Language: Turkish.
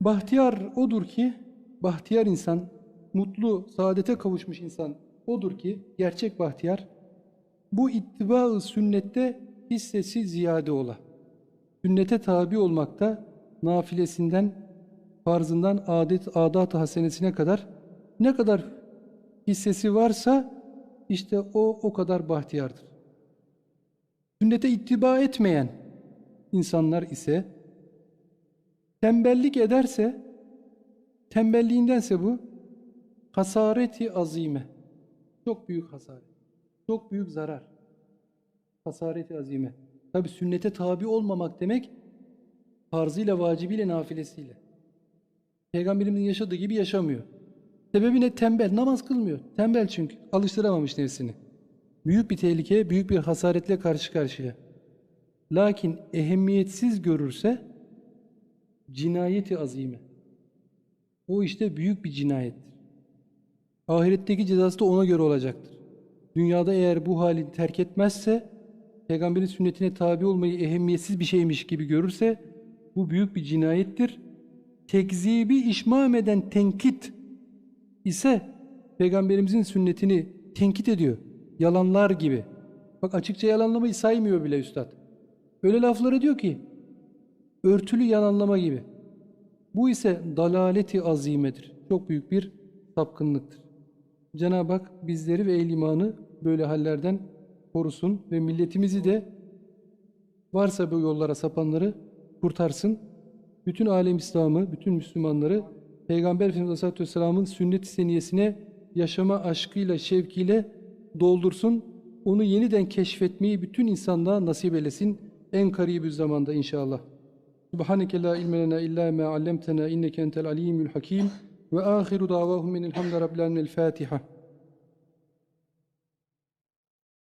Bahtiyar odur ki, bahtiyar insan, mutlu, saadete kavuşmuş insan odur ki, gerçek bahtiyar, bu ittiba-ı sünnette hissesi ziyade ola. Sünnete tabi olmakta, nafilesinden, farzından, adet, adat-ı hasenesine kadar ne kadar hissesi varsa, işte o o kadar bahtiyardır. Sünnete ittiba etmeyen insanlar ise, tembellik ederse, tembelliğindense bu, hasareti azime. Çok büyük hasaret. Çok büyük zarar. Hasareti azime. Tabi sünnete tabi olmamak demek, farzıyla, vacibiyle, nafilesiyle. Peygamberimizin yaşadığı gibi yaşamıyor. Sebebi ne? Tembel. Namaz kılmıyor. Tembel çünkü. Alıştıramamış nefsini. Büyük bir tehlike, büyük bir hasaretle karşı karşıya. Lakin ehemmiyetsiz görürse cinayeti azime. O işte büyük bir cinayettir. Ahiretteki cezası da ona göre olacaktır. Dünyada eğer bu hali terk etmezse, peygamberin sünnetine tabi olmayı ehemmiyetsiz bir şeymiş gibi görürse, bu büyük bir cinayettir. Tekzibi işmam eden tenkit ise peygamberimizin sünnetini tenkit ediyor. Yalanlar gibi. Bak açıkça yalanlamayı saymıyor bile üstad. Öyle lafları diyor ki örtülü yalanlama gibi. Bu ise dalaleti azimedir. Çok büyük bir sapkınlıktır. Cenab-ı Hak bizleri ve el imanı böyle hallerden korusun ve milletimizi de varsa bu yollara sapanları kurtarsın. Bütün alem İslam'ı, bütün Müslümanları Peygamber Efendimiz Aleyhisselatü Vesselam'ın sünnet-i seniyesine yaşama aşkıyla, şevkiyle doldursun. Onu yeniden keşfetmeyi bütün insanlığa nasip eylesin en karibü zamanda inşallah. سبحانك لا علم لنا إلا ما علمتنا إنك أنت العليم الحكيم وآخر دعواهم من الحمد رب العالمين الفاتحة.